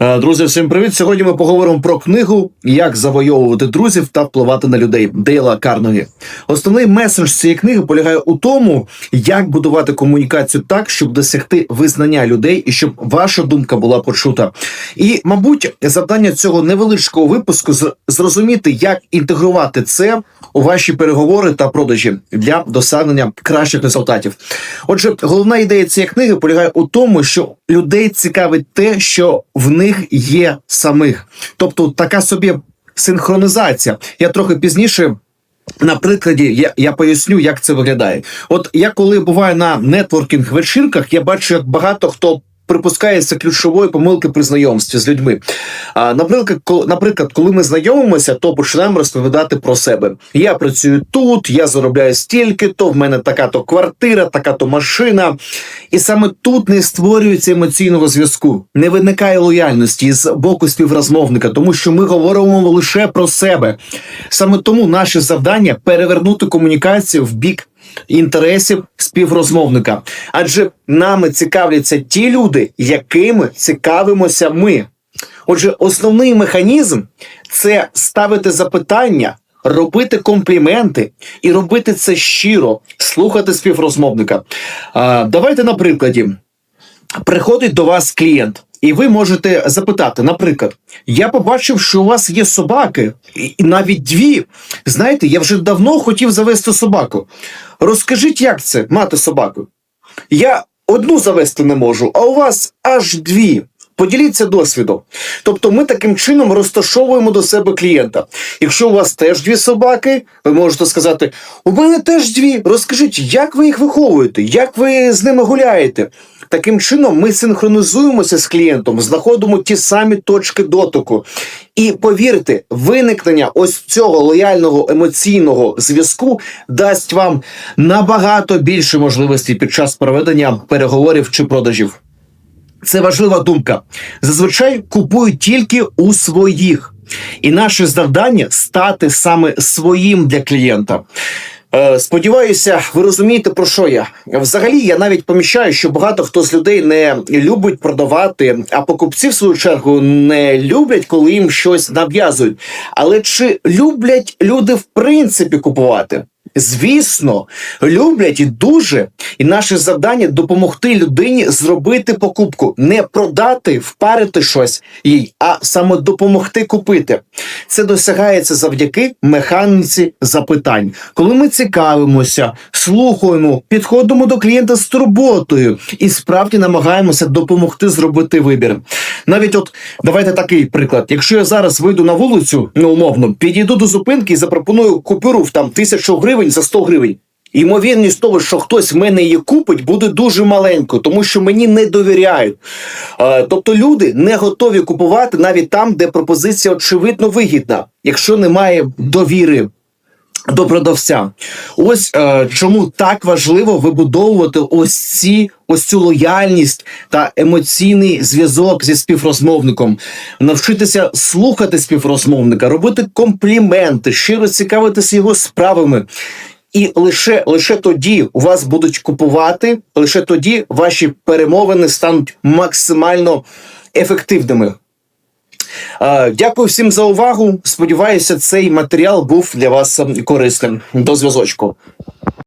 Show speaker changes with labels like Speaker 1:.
Speaker 1: Е, Друзі, всім привіт! Сьогодні ми поговоримо про книгу Як завойовувати друзів та впливати на людей Дейла Карногі. Основний меседж цієї книги полягає у тому, як будувати комунікацію так, щоб досягти визнання людей і щоб ваша думка була почута. І, мабуть, завдання цього невеличкого випуску зрозуміти, як інтегрувати це у ваші переговори та продажі для досягнення кращих результатів. Отже, головна ідея цієї книги полягає у тому, що людей цікавить те, що в них є самих, тобто така собі синхронізація. Я трохи пізніше. На прикладі я, я поясню, як це виглядає. От я коли буваю на нетворкінг вечірках, я бачу, як багато хто припускається ключової помилки при знайомстві з людьми. А, наприклад, коли, ми знайомимося, то починаємо розповідати про себе. Я працюю тут, я заробляю стільки, то в мене така то квартира, така то машина. І саме тут не створюється емоційного зв'язку, не виникає лояльності з боку співрозмовника, тому що ми говоримо лише про себе. Саме тому наше завдання перевернути комунікацію в бік інтересів співрозмовника, адже нами цікавляться ті люди, якими цікавимося ми. Отже, основний механізм це ставити запитання, робити компліменти і робити це щиро, слухати співрозмовника. А, давайте на прикладі. Приходить до вас клієнт, і ви можете запитати, наприклад, я побачив, що у вас є собаки, і навіть дві. Знаєте, я вже давно хотів завести собаку. Розкажіть, як це мати собаку? Я одну завести не можу, а у вас аж дві. Поділіться досвідом. Тобто ми таким чином розташовуємо до себе клієнта. Якщо у вас теж дві собаки, ви можете сказати: у мене теж дві. Розкажіть, як ви їх виховуєте, як ви з ними гуляєте. Таким чином, ми синхронізуємося з клієнтом, знаходимо ті самі точки дотику. І повірте, виникнення ось цього лояльного емоційного зв'язку дасть вам набагато більше можливостей під час проведення переговорів чи продажів. Це важлива думка. Зазвичай купують тільки у своїх, і наше завдання стати саме своїм для клієнта. Е, Сподіваюся, ви розумієте про що я. Взагалі, я навіть помічаю, що багато хто з людей не любить продавати, а покупці, в свою чергу, не люблять, коли їм щось нав'язують. Але чи люблять люди в принципі купувати? Звісно, люблять і дуже. І наше завдання допомогти людині зробити покупку, не продати, впарити щось їй, а саме допомогти купити. Це досягається завдяки механіці запитань. Коли ми цікавимося, слухаємо, підходимо до клієнта з турботою і справді намагаємося допомогти зробити вибір. Навіть от давайте такий приклад. Якщо я зараз вийду на вулицю, ну умовно, підійду до зупинки і запропоную купюру в там тисячу гривень за 100 гривень. Ймовірність того, що хтось в мене її купить, буде дуже маленькою, тому що мені не довіряють. Е, тобто люди не готові купувати навіть там, де пропозиція очевидно вигідна, якщо немає довіри. До продавця, ось е, чому так важливо вибудовувати ось ці ось цю лояльність та емоційний зв'язок зі співрозмовником, навчитися слухати співрозмовника, робити компліменти, щиро цікавитися його справами. І лише лише тоді у вас будуть купувати, лише тоді ваші перемовини стануть максимально ефективними. Е, Дякую всім за увагу. Сподіваюся, цей матеріал був для вас ем, корисним. До зв'язочку.